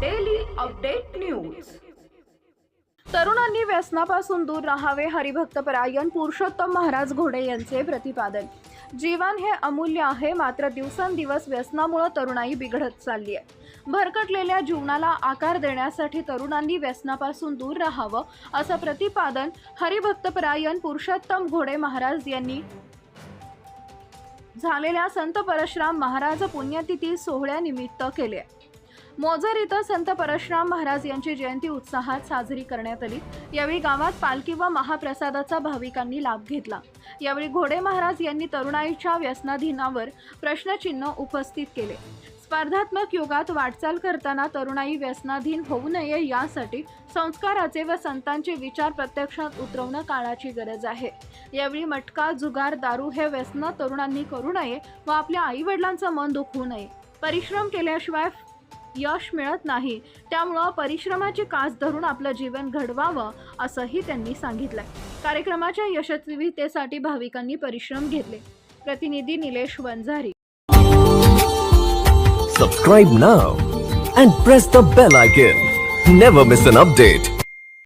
Daily update news तरुणांनी व्यसनापासून दूर राहावे हरिभक्त परायण पुरुषोत्तम महाराज घोडे यांचे प्रतिपादन. जीवन हे अमूल्य आहे मात्र दिवसेंदिवस व्यसनामुळे तरुणाई बिघडत चालली आहे भरकटलेल्या जीवनाला आकार देण्यासाठी तरुणांनी व्यसनापासून दूर राहावं असं प्रतिपादन हरिभक्तपरायण पुरुषोत्तम घोडे महाराज यांनी झालेल्या संत परशुराम महाराज पुण्यतिथी सोहळ्यानिमित्त केले मोजर इथं संत परशुराम महाराज यांची जयंती उत्साहात साजरी करण्यात आली. यावेळी गावात पालखी व महाप्रसादाचा भाविकांनी लाभ घेतला. यावेळी घोडे महाराज यांनी तरुणाईच्या व्यसनाधीनावर प्रश्नचिन्ह उपस्थित केले. स्पर्धात्मक युगात वाटचाल करताना तरुणाई व्यसनाधीन होऊ नये यासाठी संस्काराचे व संतांचे विचार प्रत्यक्षात उतरवणं काळाची गरज आहे. यावेळी मटका जुगार दारू हे व्यसन तरुणांनी करू नये व आपल्या आईवडिलांचं मन दुखवू नये. परिश्रम केल्याशिवाय यश मिळत नाही. त्यामुळं परिश्रमाची कास धरून आपलं जीवन घडवावं असंही त्यांनी सांगितलंय. कार्यक्रमाच्या यशस्वीतेसाठी भाविकांनी परिश्रम घेतले. प्रतिनिधी Nilesh Vanjari. Subscribe now and press the bell icon never miss an update